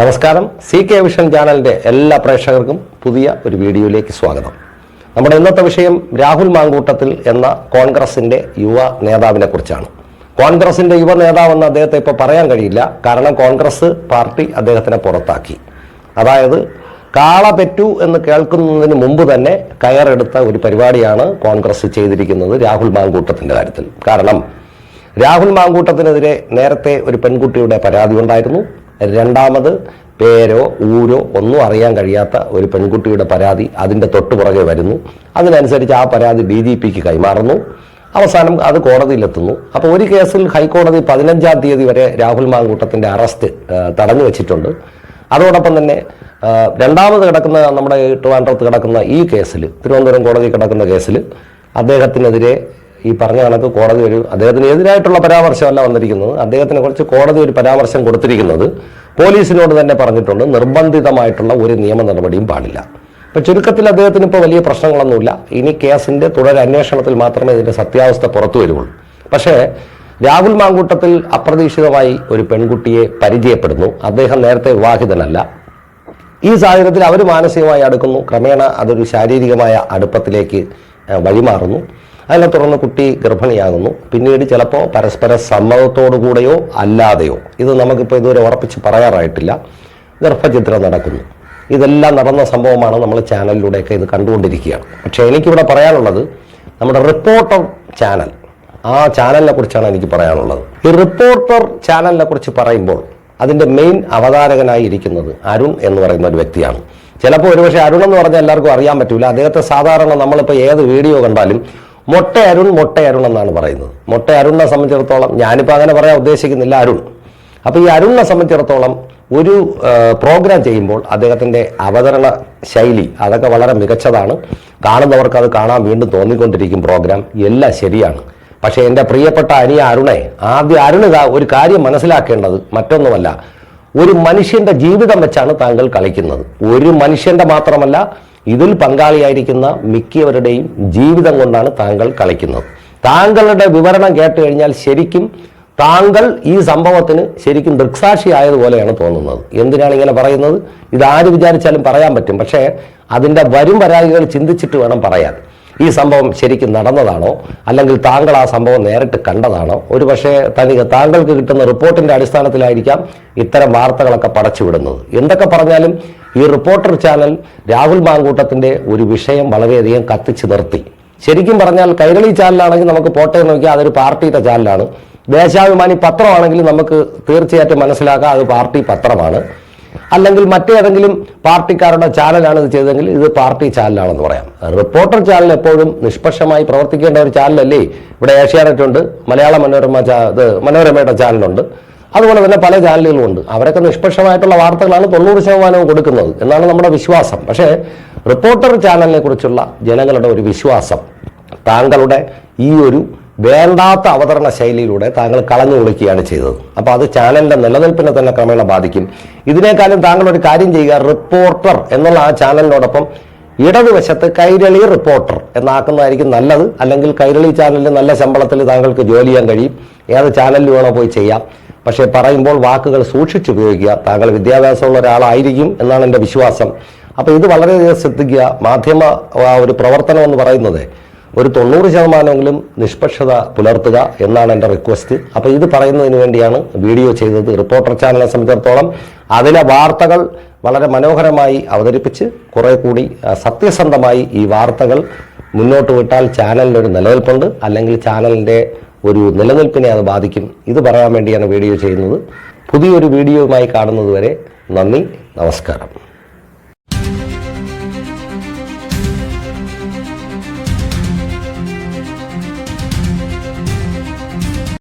നമസ്കാരം. C K vision ചാനലിന്റെ എല്ലാ പ്രേക്ഷകർക്കും പുതിയ ഒരു വീഡിയോയിലേക്ക് സ്വാഗതം. നമ്മുടെ ഇന്നത്തെ വിഷയം രാഹുൽ മാങ്കൂട്ടത്തിൽ എന്ന കോൺഗ്രസിന്റെ യുവ നേതാവിനെ കുറിച്ചാണ്. കോൺഗ്രസിന്റെ യുവ നേതാവെന്ന് അദ്ദേഹത്തെ ഇപ്പോൾ പറയാൻ കഴിയില്ല. കാരണം കോൺഗ്രസ് പാർട്ടി അദ്ദേഹത്തിനെ പുറത്താക്കി. അതായത് കാള പെറ്റു എന്ന് കേൾക്കുന്നതിന് മുമ്പ് തന്നെ കയറെടുത്ത ഒരു പരിപാടിയാണ് കോൺഗ്രസ് ചെയ്തിരിക്കുന്നത് രാഹുൽ മാങ്കൂട്ടത്തിന്റെ കാര്യത്തിൽ. കാരണം രാഹുൽ മാങ്കൂട്ടത്തിനെതിരെ നേരത്തെ ഒരു പെൺകുട്ടിയുടെ പരാതി ഉണ്ടായിരുന്നു. രണ്ടാമത് പേരോ ഊരോ ഒന്നും അറിയാൻ കഴിയാത്ത ഒരു പെൺകുട്ടിയുടെ പരാതി അതിന്റെ തൊട്ടുപുറകെ വരുന്നു. അതിനനുസരിച്ച് ആ പരാതി ഡി ജി പിക്ക് കൈമാറുന്നു. അവസാനം അത് കോടതിയിലെത്തുന്നു. അപ്പോൾ ഒരു കേസിൽ ഹൈക്കോടതി പതിനഞ്ചാം തീയതി വരെ രാഹുൽ മാങ്കൂട്ടത്തിന്റെ അറസ്റ്റ് തടഞ്ഞു വെച്ചിട്ടുണ്ട്. അതോടൊപ്പം തന്നെ രണ്ടാമത് കിടക്കുന്ന നമ്മുടെ ട്രിവാൻഡ്രത്ത് കിടക്കുന്ന ഈ കേസിൽ തിരുവനന്തപുരം കോടതി കിടക്കുന്ന കേസിൽ അദ്ദേഹത്തിനെതിരെ ഈ പറഞ്ഞ കണക്ക് കോടതി ഒരു അദ്ദേഹത്തിന് എതിരായിട്ടുള്ള പരാമർശമല്ല വന്നിരിക്കുന്നത്. അദ്ദേഹത്തിനെ കുറിച്ച് കോടതി ഒരു പരാമർശം കൊടുത്തിരിക്കുന്നത് പോലീസിനോട് തന്നെ പറഞ്ഞിട്ടുണ്ട്. നിർബന്ധിതമായിട്ടുള്ള ഒരു നിയമ നടപടിയും പാടില്ല. ഇപ്പൊ ചുരുക്കത്തിൽ അദ്ദേഹത്തിന് ഇപ്പോൾ വലിയ പ്രശ്നങ്ങളൊന്നുമില്ല. ഇനി കേസിന്റെ തുടരന്വേഷണത്തിൽ മാത്രമേ ഇതിന്റെ സത്യാവസ്ഥ പുറത്തു വരുള്ളൂ പക്ഷേ രാഹുൽ മാങ്കൂട്ടത്തിൽ അപ്രതീക്ഷിതമായി ഒരു പെൺകുട്ടിയെ പരിചയപ്പെടുന്നു. അദ്ദേഹം നേരത്തെ വിവാഹിതനല്ല. ഈ സാഹചര്യത്തിൽ അവർ മാനസികമായി അടുക്കുന്നു. ക്രമേണ അതൊരു ശാരീരികമായ അടുപ്പത്തിലേക്ക് വഴിമാറുന്നു. അതിനെ തുടർന്ന് കുട്ടി ഗർഭിണിയാകുന്നു. പിന്നീട് ചിലപ്പോൾ പരസ്പര സമ്മതത്തോടുകൂടെയോ അല്ലാതെയോ. ഇത് നമുക്കിപ്പോൾ ഇതുവരെ ഉറപ്പിച്ച് പറയാറായിട്ടില്ല. ഗർഭചിത്രം നടക്കുന്നു. ഇതെല്ലാം നടന്ന സംഭവമാണ് നമ്മൾ ചാനലിലൂടെയൊക്കെ ഇത് കണ്ടുകൊണ്ടിരിക്കുകയാണ്. പക്ഷേ എനിക്കിവിടെ പറയാനുള്ളത് നമ്മുടെ റിപ്പോർട്ടർ ചാനൽ. ആ ചാനലിനെ കുറിച്ചാണ് എനിക്ക് പറയാനുള്ളത്. ഈ റിപ്പോർട്ടർ ചാനലിനെ കുറിച്ച് പറയുമ്പോൾ അതിന്റെ മെയിൻ അവതാരകനായി ഇരിക്കുന്നത് അരുൺ എന്ന് പറയുന്ന ഒരു വ്യക്തിയാണ്. ചിലപ്പോൾ ഒരുപക്ഷെ അരുൺ എന്ന് പറഞ്ഞാൽ എല്ലാവർക്കും അറിയാൻ പറ്റില്ല അദ്ദേഹത്തെ സാധാരണ നമ്മളിപ്പോൾ ഏത് വീഡിയോ കണ്ടാലും മൊട്ട അരുൺ മൊട്ട അരുൺ എന്നാണ് പറയുന്നത്. മൊട്ട അരുണിനെ സംബന്ധിച്ചിടത്തോളം ഞാനിപ്പോൾ അങ്ങനെ പറയാൻ ഉദ്ദേശിക്കുന്നില്ല അരുൺ. അപ്പോൾ ഈ അരുണിനെ സംബന്ധിച്ചിടത്തോളം ഒരു പ്രോഗ്രാം ചെയ്യുമ്പോൾ അദ്ദേഹത്തിന്റെ അവതരണ ശൈലി അതൊക്കെ വളരെ മികച്ചതാണ്. കാണുന്നവർക്ക് അത് കാണാൻ വീണ്ടും തോന്നിക്കൊണ്ടിരിക്കും പ്രോഗ്രാം എല്ലാം ശരിയാണ്. പക്ഷേ എന്റെ പ്രിയപ്പെട്ട അനിയ അരുണെ ആദ്യം അരുണ് ഒരു കാര്യം മനസ്സിലാക്കേണ്ടത് മറ്റൊന്നുമല്ല. ഒരു മനുഷ്യന്റെ ജീവിതം വെച്ചാണ് താങ്കൾ കളിക്കുന്നത്. ഒരു മനുഷ്യന്റെ മാത്രമല്ല ഇതിൽ പങ്കാളിയായിരിക്കുന്ന മിക്കവരുടെയും ജീവിതം കൊണ്ടാണ് താങ്കൾ കളിക്കുന്നത്. താങ്കളുടെ വിവരണം കേട്ട് കഴിഞ്ഞാൽ ശരിക്കും താങ്കൾ ഈ സംഭവത്തിന് ശരിക്കും ദൃക്സാക്ഷി ആയതുപോലെയാണ് തോന്നുന്നത്. എന്തിനാണ് ഇങ്ങനെ പറയുന്നത്? ഇത് ആര് വിചാരിച്ചാലും പറയാൻ പറ്റും. പക്ഷേ അതിന്റെ വരും പരാതികൾ ചിന്തിച്ചിട്ട് വേണം പറയാൻ. ഈ സംഭവം ശരിക്കും നടന്നതാണോ? അല്ലെങ്കിൽ താങ്കൾ ആ സംഭവം നേരിട്ട് കണ്ടതാണോ? ഒരു പക്ഷേ താങ്കൾക്ക് കിട്ടുന്ന റിപ്പോർട്ടിന്റെ അടിസ്ഥാനത്തിലായിരിക്കാം ഇത്തരം വാർത്തകളൊക്കെ പടച്ചുവിടുന്നത്. എന്തൊക്കെ പറഞ്ഞാലും ഈ റിപ്പോർട്ടർ ചാനൽ രാഹുൽ മാങ്കൂട്ടത്തിന്റെ ഒരു വിഷയം വളരെയധികം കത്തിച്ചു നിർത്തി. ശരിക്കും പറഞ്ഞാൽ കൈരളി ചാനലാണെങ്കിൽ നമുക്ക് പോട്ടെ നോക്കിയാൽ അതൊരു പാർട്ടിയുടെ ചാനലാണ്. ദേശാഭിമാനി പത്രമാണെങ്കിൽ നമുക്ക് തീർച്ചയായിട്ടും മനസ്സിലാക്കാം അത് പാർട്ടി പത്രമാണ്. അല്ലെങ്കിൽ മറ്റേതെങ്കിലും പാർട്ടിക്കാരുടെ ചാനലാണ് ഇത് ചെയ്തതെങ്കിൽ ഇത് പാർട്ടി ചാനലാണെന്ന് പറയാം. റിപ്പോർട്ടർ ചാനൽ എപ്പോഴും നിഷ്പക്ഷമായി പ്രവർത്തിക്കേണ്ട ഒരു ചാനലല്ലേ? ഇവിടെ ഏഷ്യാനെറ്റ് ഉണ്ട് മലയാള മനോരമ ഇത് മനോരമയുടെ ചാനലുണ്ട്. അതുപോലെ തന്നെ പല ചാനലുകളും ഉണ്ട്. അവരൊക്കെ നിഷ്പക്ഷമായിട്ടുള്ള വാർത്തകളാണ് തൊണ്ണൂറ് ശതമാനവും കൊടുക്കുന്നത് എന്നാണ് നമ്മുടെ വിശ്വാസം. പക്ഷേ റിപ്പോർട്ടർ ചാനലിനെ കുറിച്ചുള്ള ജനങ്ങളുടെ ഒരു വിശ്വാസം താങ്കളുടെ ഈ ഒരു വേണ്ടാത്ത അവതരണ ശൈലിയിലൂടെ താങ്കൾ കളഞ്ഞു കുളിക്കുകയാണ് ചെയ്തത്. അപ്പോൾ അത് ചാനലിന്റെ നിലനിൽപ്പിനെ തന്നെ ക്രമേണ ബാധിക്കും. ഇതിനേക്കാളും താങ്കൾ ഒരു കാര്യം ചെയ്യുക റിപ്പോർട്ടർ എന്നുള്ള ആ ചാനലിനോടൊപ്പം ഇടതുവശത്ത് കൈരളി റിപ്പോർട്ടർ എന്നാക്കുന്നതായിരിക്കും നല്ലത്. അല്ലെങ്കിൽ കൈരളി ചാനലിൽ നല്ല ശമ്പളത്തിൽ താങ്കൾക്ക് ജോലി ചെയ്യാൻ കഴിയും. ഏത് ചാനലിൽ വേണോ പോയി ചെയ്യാം. പക്ഷേ പറയുമ്പോൾ വാക്കുകൾ സൂക്ഷിച്ചുപയോഗിക്കുക താങ്കൾ വിദ്യാഭ്യാസമുള്ള ഒരാളായിരിക്കും എന്നാണ് എന്റെ വിശ്വാസം. അപ്പോൾ ഇത് വളരെയധികം ശ്രദ്ധിക്കുക. മാധ്യമ ഒരു പ്രവർത്തനം എന്ന് പറയുന്നത് ഒരു തൊണ്ണൂറ് ശതമാനമെങ്കിലും നിഷ്പക്ഷത പുലർത്തുക എന്നാണ് എന്റെ റിക്വസ്റ്റ്. അപ്പോൾ ഇത് പറയുന്നതിന് വേണ്ടിയാണ് വീഡിയോ ചെയ്തത്. റിപ്പോർട്ടർ ചാനലിനെ സംബന്ധിച്ചിടത്തോളം അതിലെ വാർത്തകൾ വളരെ മനോഹരമായി അവതരിപ്പിച്ച് കുറേ കൂടി സത്യസന്ധമായി ഈ വാർത്തകൾ മുന്നോട്ട് വിട്ടാൽ ചാനലിനൊരു നിലനിൽപ്പുണ്ട്. അല്ലെങ്കിൽ ചാനലിന്റെ ഒരു നിലനിൽപ്പിനെ അത് ബാധിക്കും. ഇത് പറയാൻ വേണ്ടിയാണ് വീഡിയോ ചെയ്യുന്നത്. പുതിയൊരു വീഡിയോയുമായി കാണുന്നതുവരെ നന്ദി നമസ്കാരം.